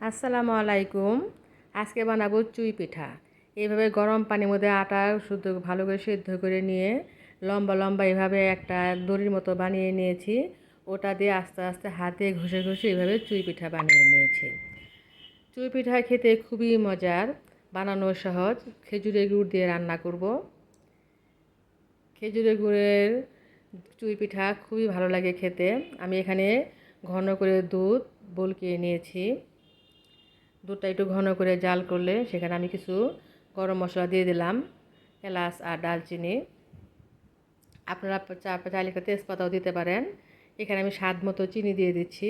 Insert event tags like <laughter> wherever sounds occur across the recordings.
আসসালামু আলাইকুম। আজকে বানাবো চুই পিঠা। এইভাবে গরম পানির মধ্যে আটা শুদ্ধ ভালো করে সিদ্ধ করে নিয়ে লম্বা লম্বা এভাবে একটা দড়ির মতো বানিয়ে নিয়েছি। ওটা দিয়ে আস্তে আস্তে হাতে ঘষে ঘষে এভাবে চুই পিঠা বানিয়ে নিয়েছি। চুই পিঠা খেতে খুবই মজার, বানানো সহজ। খেজুরের গুড় দিয়ে রান্না করব। খেজুরের গুড়ের চুই পিঠা খুবই ভালো লাগে খেতে। আমি এখানে ঘন করে দুধ বলকিয়ে নিয়েছি। দুধটা একটু ঘন করে জাল করলে সেখানে আমি কিছু গরম মশলা দিয়ে দিলাম, এলাচ আর ডালচিনি আপনারা চাইলে তেজপাতাও দিতে পারেন। এখানে আমি স্বাদ মতো চিনি দিয়ে দিচ্ছি।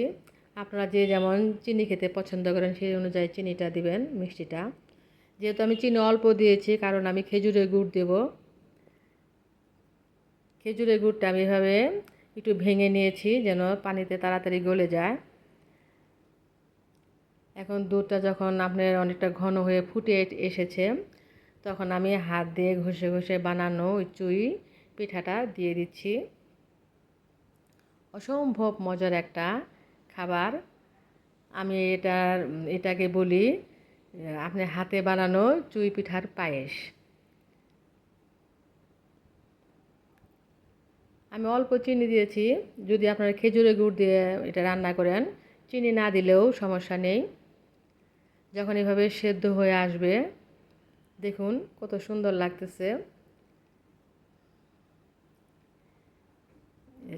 আপনারা যে যেমন চিনি খেতে পছন্দ করেন সেই অনুযায়ী চিনিটা দিবেন, মিষ্টিটা। যেহেতু আমি চিনি অল্প দিয়েছি, কারণ আমি খেজুরের গুড় দেব। খেজুরের গুড়টা আমি এভাবে একটু ভেঙে নিয়েছি যেন পানিতে তাড়াতাড়ি গলে যায়। এখন দুধটা যখন আপনার অনেকটা ঘন হয়ে ফুটে এসেছে, তখন আমি হাত দিয়ে ঘষে ঘষে বানানো ওই চুই পিঠাটা দিয়ে দিচ্ছি। অসম্ভব মজার একটা খাবার। আমি এটার, এটাকে বলি, আপনি হাতে বানানো চুই পিঠার পায়েস। আমি অল্প চিনি দিয়েছি, যদি আপনারা খেজুরের গুড় দিয়ে এটা রান্না করেন, চিনি না দিলেও সমস্যা নেই। যখন এভাবে সেদ্ধ হয়ে আসবে, দেখুন কত সুন্দর লাগতেছে।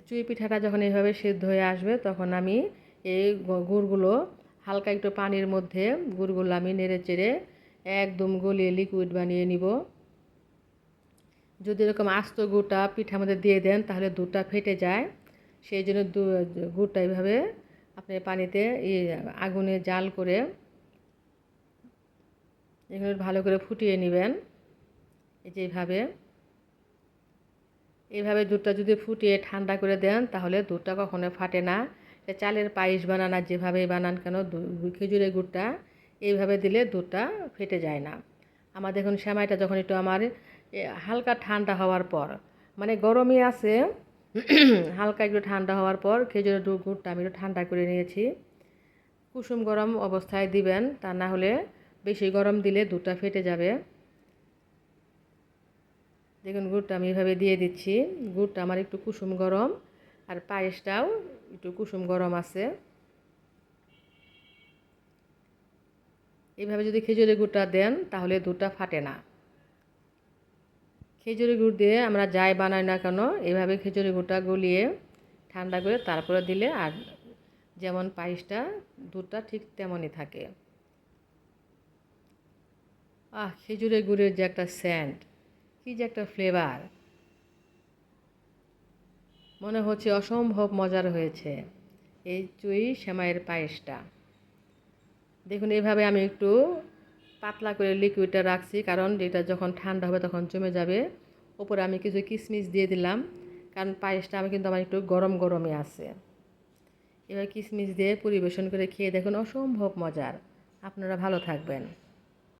চুই পিঠাটা যখন এইভাবে সেদ্ধ হয়ে আসবে, তখন আমি এই গুড়গুলো হালকা একটু পানির মধ্যে, গুড়গুলো আমি নেড়ে চেড়ে একদম গলিয়ে লিকুইড বানিয়ে নিব। যদি এরকম আস্ত গুড়টা পিঠার মধ্যে দিয়ে দেন, তাহলে দুধটা ফেটে যায়। সেই জন্য দু, গুড়টা এইভাবে আপনি পানিতে আগুনে জাল করে এগুলো ভালো করে ফুটিয়ে নেবেন। এই যে এইভাবে এইভাবে দুধটা যদি ফুটিয়ে ঠান্ডা করে দেন, তাহলে দুধটা কখনো ফাটে না। চালের পায়েস বানান আর যেভাবে বানান কেন খেজুরের গুড়টা এইভাবে দিলে দুধটা ফেটে যায় না। আমার দেখুন সেমাইটা যখন একটু আমার হালকা ঠান্ডা হওয়ার পর মানে গরমই আছে, <clears throat> হালকা একটু ঠান্ডা হওয়ার পর খেজুরের গুড়টা আমি একটু ঠান্ডা করে নিয়েছি। কুসুম গরম অবস্থায় দিবেন, তা না হলে বেশি গরম দিলে দুধটা ফেটে যাবে। দেখুন, গুড়টা আমি এভাবে দিয়ে দিচ্ছি। গুড়টা আমার একটু কুসুম গরম আর পায়েসটাও একটু কুসুম গরম আছে। এইভাবে যদি খেজুরের গুড়টা দেন, তাহলে দুধটা ফাটে না। খেজুরের গুড় দিয়ে আমরা যাই বানাই না কেন, এভাবে খেজুরের গুড়টা গলিয়ে ঠান্ডা করে তারপরে দিলে আর যেমন পায়েসটা, দুধটা ঠিক তেমনই থাকে। আহ, খেজুরের গুড়ের যে একটা স্যান্ড কী যে একটা ফ্লেভার মনে হচ্ছে অসম্ভব মজার হয়েছে। এই চুই সেমাইয়ের পায়েসটা। দেখুন, এভাবে আমি একটু পাতলা করে লিকুইডটা রাখছি, কারণ এটা যখন ঠান্ডা হবে তখন জমে যাবে। ওপরে আমি কিছু কিশমিশ দিয়ে দিলাম, কারণ পায়েসটা আমি কিন্তু আমার একটু গরম গরমে আছে। এবার কিশমিশ দিয়ে পরিবেশন করে খেয়ে দেখুন, অসম্ভব মজার। আপনারা ভালো থাকবেন।